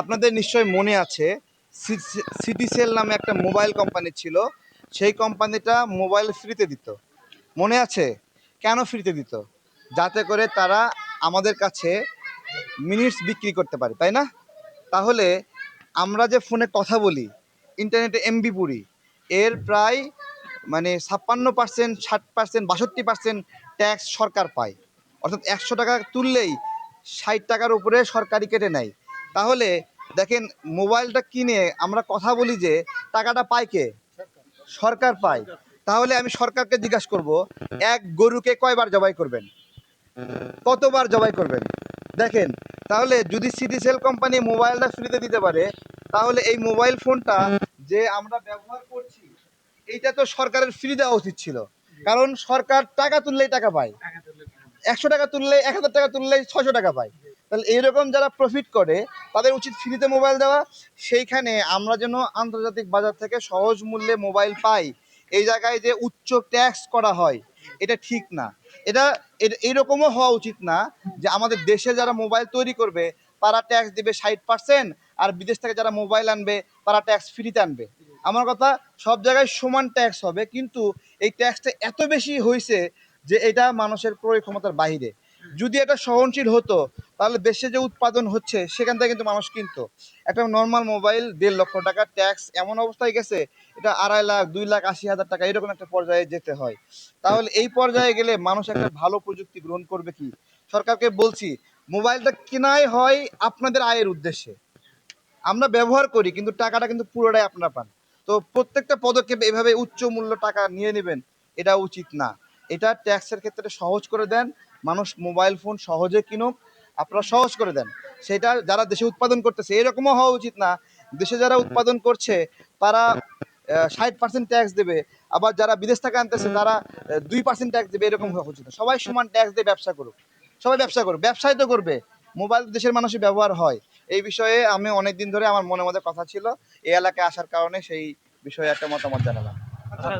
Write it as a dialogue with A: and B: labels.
A: আপনাদের নিশ্চয় মনে আছে সিটিসেল নামে একটা মোবাইল কোম্পানি ছিল, সেই কোম্পানিটা মোবাইল ফ্রিতে দিত। মনে আছে? কেন ফ্রিতে দিত? যাতে করে তারা আমাদের কাছে মিনিটস বিক্রি করতে পারে, তাই না? তাহলে আমরা যে ফোনে কথা বলি ইন্টারনেটে এমবি পুরি, এর প্রায় মানে ছাপ্পান্ন পার্সেন্ট ষাট পার্সেন্ট বাষট্টি পার্সেন্ট ট্যাক্স সরকার পায়। অর্থাৎ একশো টাকা তুললেই ষাট টাকার উপরে সরকারি কেটে নেয়। তাহলে দেখেন, মোবাইলটা কিনে আমরা কথা বলি যে, টাকাটা পায় কে? সরকার পায়। তাহলে আমি সরকারকে জিজ্ঞাসা করব, এক গরুকে কয়বার জবাই করবেন? কতবার জবাই করবেন? দেখেন, তাহলে যদি সিটিসেল কোম্পানি মোবাইলটা ফ্রিতে দিতে পারে, তাহলে এই মোবাইল ফোনটা যে আমরা ব্যবহার করছি, এইটা তো সরকারের ফ্রি দেওয়া উচিত ছিল। কারণ সরকার টাকা তুললেই টাকা পায়। একশো টাকা তুললে, এক হাজার টাকা তুললেই ছশো টাকা পায়। তাহলে এইরকম যারা প্রফিট করে, তাদের উচিত ফ্রিতে মোবাইল দেওয়া। সেইখানে আমরা যেন আন্তর্জাতিক বাজার থেকে সহজ মূল্যে মোবাইল পাই। এই জায়গায় যে উচ্চ ট্যাক্স করা হয়, এটা ঠিক না। এটা এইরকমও হওয়া উচিত না যে আমাদের দেশে যারা মোবাইল তৈরি করবে, তারা ট্যাক্স দেবে ষাট পার্সেন্ট আর বিদেশ থেকে যারা মোবাইল আনবে, তারা ট্যাক্স ফ্রিতে আনবে। আমার কথা, সব জায়গায় সমান ট্যাক্স হবে, কিন্তু এই ট্যাক্সটা এত বেশি হয়েছে যে এটা মানুষের ক্রয় ক্ষমতার বাইরে যদি এটা সহনশীল হতো, তাহলে দেশে যে উৎপাদন হচ্ছে, সেখান থেকে কিন্তু মানুষ কিনতো। একটা নর্মাল মোবাইল দেড় লক্ষ টাকা ট্যাক্স এমন অবস্থায় গেছে, এটা আড়াই লাখ, দুই লাখ, আশি হাজার টাকা, এরকম একটা পর্যায়ে যেতে হয়। তাহলে এই পর্যায়ে গেলে মানুষ একটা ভালো প্রযুক্তি গ্রহণ করবে কি? সরকারকে বলছি মোবাইলটা কেনাই হয় আপনাদের আয়ের উদ্দেশ্যে। আমরা ব্যবহার করি, কিন্তু টাকাটা কিন্তু পুরোটাই আপনারা পান। তো প্রত্যেকটা পদক্ষেপ এভাবে উচ্চ মূল্য টাকা নিয়ে নেবেন, এটা উচিত না। এটা ট্যাক্সের ক্ষেত্রে সহজ করে দেন। মানুষ মোবাইল ফোন সহজে কিনুক আপনারা সহজ করে দেন। সেটা যারা দেশে উৎপাদন করতেছে এরকমও হওয়া উচিত না। দেশে যারা উৎপাদন করছে তারা ষাট পার্সেন্ট ট্যাক্স দেবে। আবার যারা বিদেশ থেকে আনতেছে তারা দুই পার্সেন্ট ট্যাক্স দেবে। এরকম হওয়া উচিত সবাই সমান ট্যাক্স দিয়ে ব্যবসা করুক। সবাই ব্যবসা করুক। ব্যবসায় তো করবে। মোবাইল দেশের মানুষের ব্যবহার হয়। এই বিষয়ে আমি অনেক দিন ধরে আমার মনে মধ্যে কথা ছিল। এই এলাকায় আসার কারণে সেই বিষয়ে একটা মতামত জানালাম।
B: আচ্ছা,